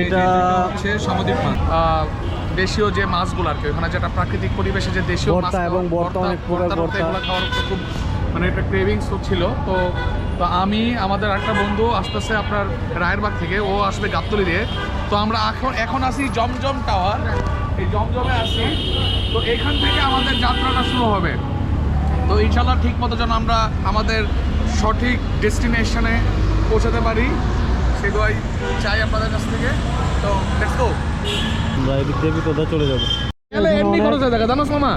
এটা হচ্ছে সামুদ্রিক মাছ দেশীয় যে মাছগুলো আর কি ওখানে যেটা প্রাকৃতিক পরিবেশে যে দেশীয় মাছ এবং ভর্তা অনেক ভর্তা, ভর্তা। এগুলো খাওয়ার খুব মানে একটা ক্রেভিংস ছিল। তো তো আমি আমাদের একটা বন্ধু আস্তে আস্তে আপনার রায়েরবাগ থেকে ও আসবে গাবতলি দিয়ে। তো আমরা এখন এখন আসি জমজম টাওয়ার। এই জমজমে আসি। তো এখান থেকে আমাদের যাত্রাটা শুরু হবে। তো ইনশাল্লাহ ঠিক মতো যেন আমরা আমাদের সঠিক ডেস্টিনেশনে পৌঁছাতে পারি। সেগুলোই চাই আপনাদের কাছ থেকে। তো লেটস গো আমরা এদিক দিয়ে ভিতরে চলে যাব। গেলে এমনি করছ দেখা জানোস মামা?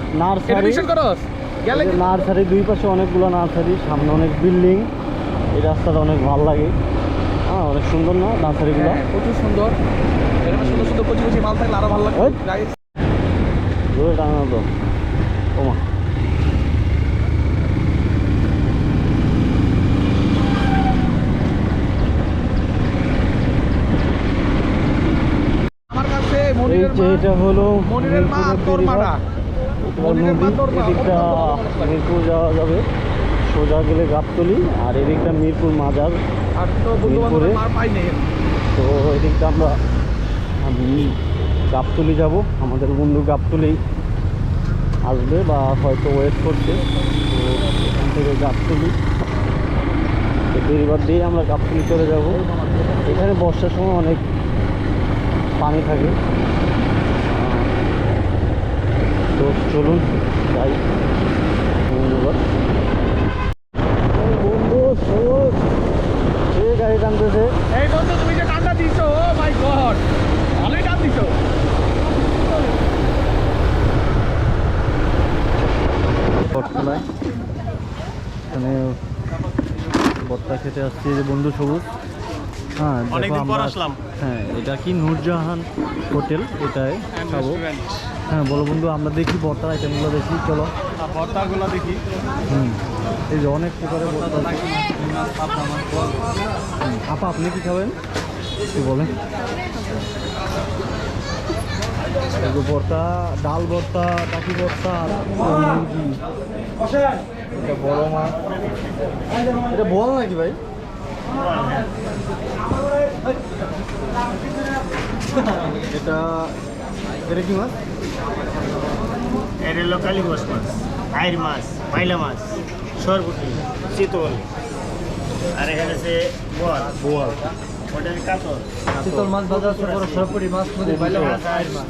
টিউশন করস গেলে নার্সারি দুই পাশে অনেকগুলো নার্সারি সামনে অনেক বিল্ডিং। এই রাস্তাটা অনেক ভালো লাগে। হ্যাঁ অনেক সুন্দর না নার্সারিগুলো? হ্যাঁ, প্রচুর সুন্দর। সুন্দর সুন্দর কচি কচি মাল থাকলে আরও ভালো ওই। Guys, জোরে টানা তো। ওমা আমার কাছে এই মনিরের যে মা এটা হলো মনিরের মা মিরপুরের তোর মারা বেড়িবাঁধ। এটা মনিরের মা নদী তোর মা। এদিকটা মিরপুর যাওয়া যাবে। সোজা গেলে গাবতলি আর এদিকটা মিরপুর মাজার মিরপুরে? মার পাই নেই। তো এদিকটা আমরা আমি গাবতলি যাব। আমাদের বন্ধু গাবতলি আসবে বা হয়তো ওয়েট করছে। তো এখান থেকে গাবতলি। তো বেরিবার দিয়ে আমরা গাবতলি চলে যাব। এখানে বর্ষার সময় অনেক পানি থাকে। তো চলুন যাই। বন্ধুবার বন্ধু সবুজ সে গাড়ি টানতেছে? এই বন্ধু তুমি যে টান্ডা দিছো ও মাই গড। ভালোই টান দিছো। বটতলায় এখানে বত্তা খেতে আসছি যে বন্ধু সবুজ। হ্যাঁ দেখো আমরা-। হ্যাঁ এটা কি নূরজাহান হোটেল? এটাই খাব। হ্যাঁ বলো বন্ধু আমরা দেখি বর্তার আইটেমগুলো দেখি চলো। ভর্তাগুলো দেখি। হুম এই যে অনেক প্রকারের বর্তা আপা আপনি কি খাবেন? কি বলেন। ভর্তা ডাল ভর্তা টাকি ভর্তা এটা বড় মাছ। এটা বল নাকি ভাই? এটা এটা কি মাছ? এর হলো কালীবাস মাছ আইর মাছ পাইলা মাছ সরপুটি চিতল। আর এখানে আছে বোয়াল। ওটা কাতল। শীতল মাছ বাজার আছে বড় মাছ নদীর বাইলে মাছ। মাছ।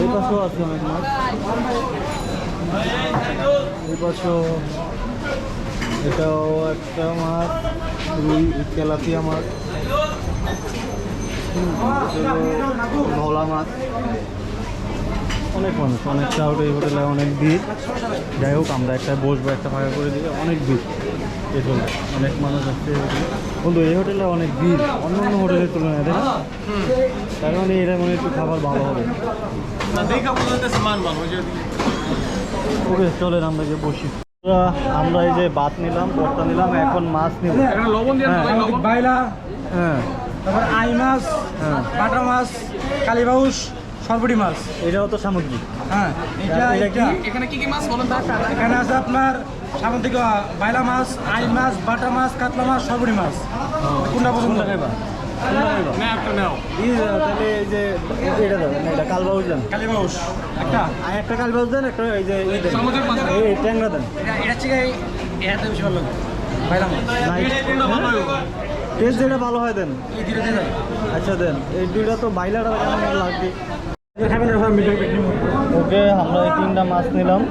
এই পাশেও আছে অনেক মাছ। এই পাশেও এটাও একটা মাছ রুই তেলাপিয়া মাছ। এটা ভোলা মাছ। অনেক মানুষ অনেক ক্রাউড এই হোটেলে অনেক ভিড়। যাই হোক আমরা একটা বসবো একটা ফাঁকা করে দিই অনেক ভিড় এই হোটেলে। অনেক মানুষ আসছে এই হোটেলে। বন্ধু এই হোটেলে অনেক ভিড়। অন্য অন্য হোটেলের তুলনায় দেখ তার মানে এরা মনে একটু খাবার ভালো হবে। ওকে চলেন আমরা গিয়ে বসি। আমরা এই যে ভাত নিলাম ভর্তা নিলাম এখন মাছ নিলাম এখানে লবণ দিয়ে হ্যাঁ। হ্যাঁ তারপর আই মাছ হ্যাঁ। বাটা মাছ কালীবাউস সরপুটি মাছ। এটাও তো সামুদ্রিক হ্যাঁ এটা এটা এখানে কি কি মাছ বলেন এখানে আছে আপনার সামুদ্রিক বাইলা মাছ আই মাছ বাটা মাছ কাতলা মাছ সরপুটি মাছ। কোনটা পছন্দ? কোনটা খাইবা? একটা এটা কালবাউস দেন। একটা? এই যে ট্যাংরা দেন। এটা বাইলা মাছ। টেস্ট যেটা ভালো হয় দেন। আচ্ছা দেন। এই দুইটা তো বাইলাটা কেমন লাগবে ওকে আমরা এই তিনটা মাছ নিলাম।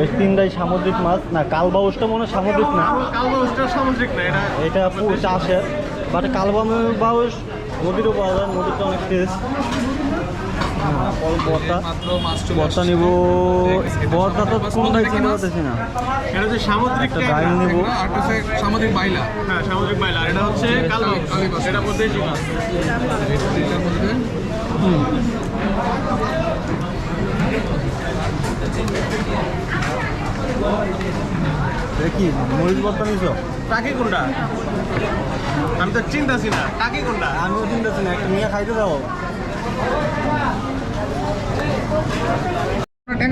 এই তিনটাই সামুদ্রিক মাছ। না কালবাউসটা মনে হয় সামুদ্রিক না। সামুদ্রিক না এটা এটা চাষের। বাট কালবাউস নদীরও পাওয়া যায় নদীতে অনেক টেস্ট বর্তা মাত্র মাছ বর্তা নিব। বর্তা তো মাছ কোনটাই চিনতে পারতেছি না? এটা হচ্ছে সামুদ্রিক ডাইল নিব। আর একটা হচ্ছে সামুদ্রিক বাইলা। হ্যাঁ সামুদ্রিক বাইলা। এটা হচ্ছে কালবাউস। এটা মধ্যে। এটার মধ্যে দেখি মরিচ বর্তা নিছ? টাকি কোনটা? আমি তো চিন্তাছি না। টাকি কোনটা? আমিও চিনতেছি না একটা নিয়ে খাইতে দাও এটা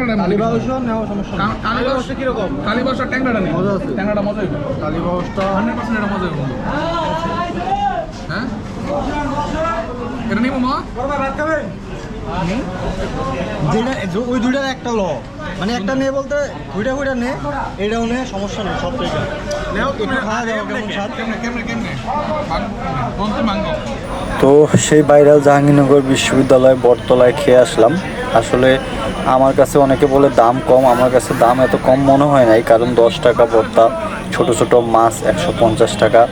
হ্যাঁ? এটা নিবো মা? ভাত খাবে যেটা ওই দুইটার একটা ল। মানে একটা নে বলতে দুইটা দুইটা নে এটাও নে সমস্যা নেই সব থেকে খাওয়া যাবে কেমন স্বাদ? কেমনে কেমনে কেমনে? মাংস মাংস তো সেই ভাইরাল জাহাঙ্গীরনগর বিশ্ববিদ্যালয় বটতলায় খেয়ে আসলাম। আসলে আমার কাছে অনেকে বলে দাম কম, আমার কাছে দাম এত কম মনে হয় নাই, কারণ দশ টাকা ভর্তা, ছোট ছোট মাছ একশো পঞ্চাশ টাকা।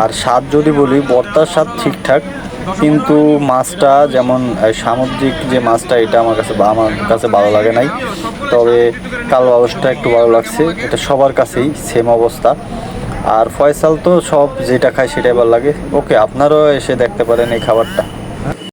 আর স্বাদ যদি বলি, ভর্তার স্বাদ ঠিকঠাক, কিন্তু মাছটা যেমন সামুদ্রিক যে মাছটা, এটা আমার কাছে আমার কাছে ভালো লাগে নাই। তবে কালো আউসটা একটু ভালো লাগছে, এটা সবার কাছেই সেম অবস্থা। আর ফয়সাল তো সব যেটা খায় সেটাই ভালো লাগে। ওকে, আপনারাও এসে দেখতে পারেন এই খাবারটা।